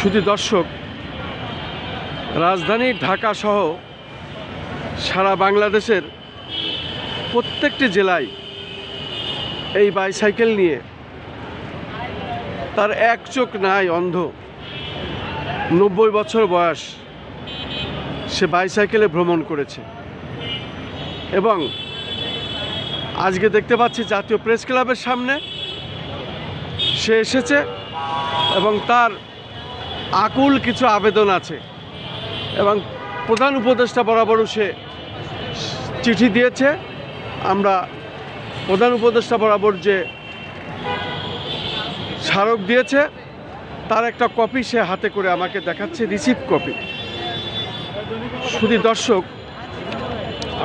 শুধু দর্শক, রাজধানী ঢাকা সহ সারা বাংলাদেশের প্রত্যেকটি জেলায় এই বাইসাইকেল নিয়ে তার এক চোখ নাই অন্ধ। নব্বই বছর বয়স সে বাইসাইকেলে ভ্রমণ করেছে। এবং আজকে দেখতে পাচ্ছি জাতীয় প্রেস ক্লাবের সামনে। সে এসেছে এবং তার আকুল কিছু আবেদন আছে। এবং প্রধান উপদেষ্টা বরাবরও সে চিঠি দিয়েছে। আমরা প্রধান উপদেষ্টা বরাবর যে স্মারক দিয়েছে, তার একটা কপি সে হাতে করে আমাকে দেখাচ্ছে রিসিভ কপি। শুধু দর্শক,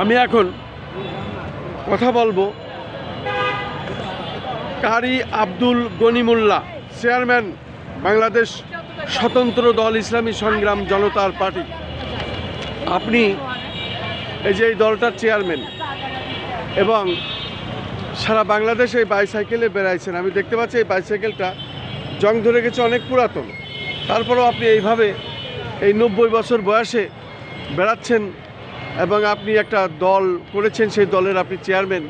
আমি এখন কথা বলব কারি আব্দুল গনিমুল্লাহ চেয়ারম্যান বাংলাদেশ স্বতন্ত্র দল ইসলামী সংগ্রাম জনতার পার্টি। আপনি এই যে এই দলটার চেয়ারম্যান এবং সারা বাংলাদেশে এই বাইসাইকেলে বেড়াইছেন, আমি দেখতে পাচ্ছি এই বাইসাইকেলটা জং ধরে গেছে অনেক পুরাতন। তারপরেও আপনি এইভাবে এই নব্বই বছর বয়সে বেড়াচ্ছেন এবং আপনি একটা দল করেছেন, সেই দলের আপনি চেয়ারম্যান।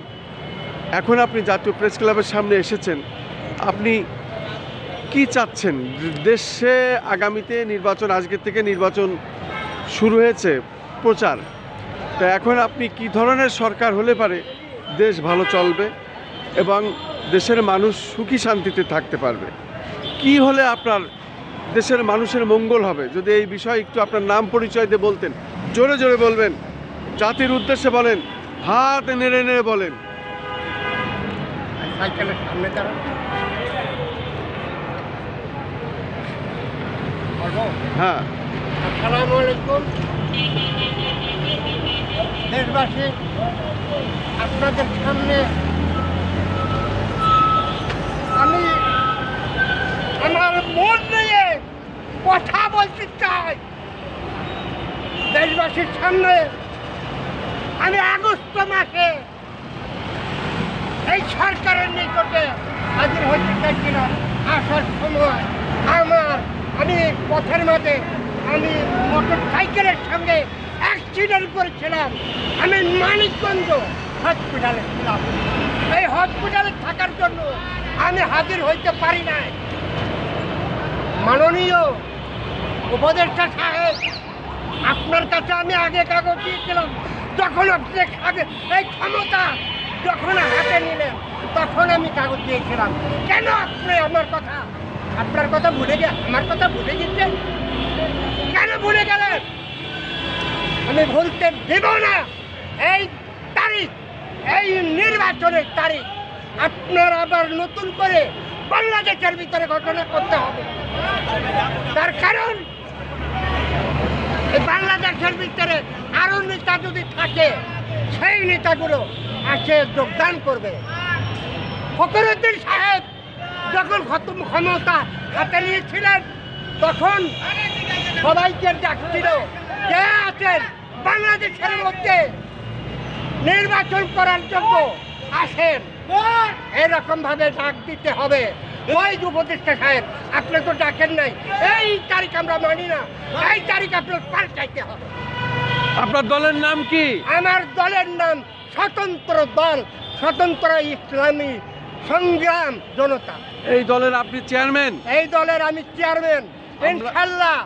এখন আপনি জাতীয় প্রেস ক্লাবের সামনে এসেছেন। আপনি কি চাচ্ছেন? দেশে আগামীতে নির্বাচন, আজকের থেকে নির্বাচন শুরু হয়েছে, প্রচার। তা এখন আপনি কি ধরনের সরকার হলে পারে দেশ ভালো চলবে এবং দেশের মানুষ সুখী শান্তিতে থাকতে পারবে? কি হলে আপনার দেশের মানুষের মঙ্গল হবে? যদি এই বিষয়ে একটু আপনার নাম পরিচয় দিয়ে বলতেন। জোরে জোরে বলবেন। জাতির উদ্দেশ্যে বলেন, হাত নেড়ে নেড়ে বলেন। হ্যাঁ। দেশবাসী, আপনাদের সামনে আমি আমার মন নিয়ে কথা বলতে চাই। দেশবাসীর সামনে আমি আগস্ট মাসে এই সরকারের নিকটে হাজির হতে চাইছিলাম আসার সময় আমার আমি পথের মাঝে, আমি মোটর সাইকেলের সঙ্গে অ্যাক্সিডেন্ট করেছিলাম। আমি মানিকগঞ্জ হসপিটালে ছিলাম। এই হসপিটালে থাকার জন্য আমি হাজির হইতে পারি নাই। মাননীয় উপদেষ্টা সাহেব, আপনার কাছে আমি আগে কাগজ দিয়েছিলাম। যখন আপনি আগে, এই ক্ষমতা যখন হাতে নিলেন, তখন আমি কাগজ দিয়েছিলাম। কেন আপনি আমার কথা আপনার কথা ভুলে গে আমার কথা ভুলে গেছেন কেন ভুলে গেলেন? আমি ভুলতে দেব না। এই তারিখ, এই নির্বাচনের তারিখ, আপনার আবার নতুন করে বাংলাদেশের ভিতরে ঘটনা করতে হবে। তার কারণ, এই বাংলাদেশের ভিতরে আরও নেতা যদি থাকে, সেই নেতাগুলো আসে যোগদান করবে। ফকরুদ্দিন সাহেব খতম ক্ষমতা হাতে নিয়েছিলেন তখন সবাইকে ডাকছিল কে আছেন বাংলাদেশের মধ্যে? নির্বাচন করার জন্য আসেন। এরকম ভাবে ডাক দিতে হবে। ওই যে উপদেষ্টা সাহেব আপনি তো ডাকেন নাই। এই তারিখ আমরা মানি না। এই তারিখ আপনার পাল্টাইতে হবে। আপনার দলের নাম কি? আমার দলের নাম স্বতন্ত্র দল স্বতন্ত্র ইসলামী সংগ্রাম জনতা। এই দলের আপনি চেয়ারম্যান? এই দলের আমি চেয়ারম্যান। ইনশাল্লাহ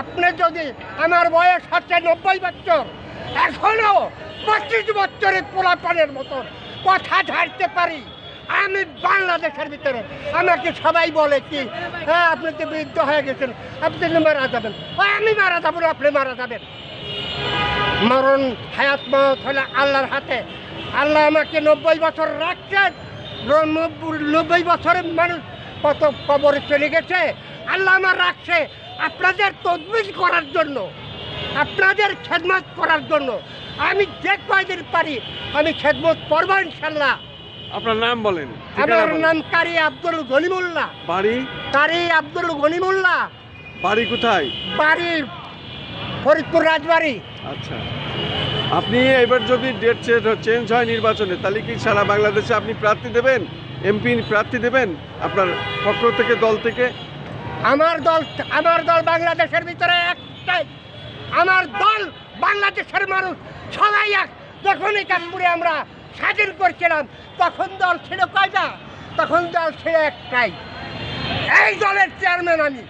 আপনি যদি আমার বয়স হচ্ছে নব্বই বছর এখনও পঁচিশ বছরের পোলাপানের মতন কথা ঝাড়তে পারি আমি বাংলাদেশের ভিতরে। আমাকে সবাই বলে কি হ্যাঁ আপনি তো বৃদ্ধ হয়ে গেছেন আপনি তো মারা যাবেন। ও আমি মারা যাব আপনি মারা যাবেন। মরণ হায়াত মত হলে আল্লাহর হাতে। আল্লাহ আমাকে নব্বই বছর রাখছেন নব্বই- বছরের মানুষ কত কবরে চলে গেছে। আল্লাহ আমার রাখছে আপনাদের তদবির করার জন্য আপনাদের খেদমত করার জন্য। আমি যে কয়দিন পারি আমি খেদমত করব ইনশাল্লাহ আপনার নাম বলেন আমার নাম কারি আব্দুল গনিমুল্লাহ বাড়ি? কারি আব্দুল গনিমুল্লাহ বাড়ি কোথায়? বাড়ি ফরিদপুর রাজবাড়ি। আচ্ছা। আপনি এবার যদি ডেট চেঞ্জ হয় নির্বাচনে, তাহলে কি সারা বাংলাদেশে আপনি প্রার্থী দেবেন? এমপি প্রার্থী দেবেন? আপনার পক্ষ থেকে, দল থেকে? আমার দল আমার দল বাংলাদেশের ভিতরে একটাই। আমার দল বাংলাদেশের মানুষ। সবাই এক। যখন একাত্তরে আমরা স্বাধীন করছিলাম, তখন দল ছিল কয়টা? তখন দল ছিল একটাই। এই দলের চেয়ারম্যান আমি।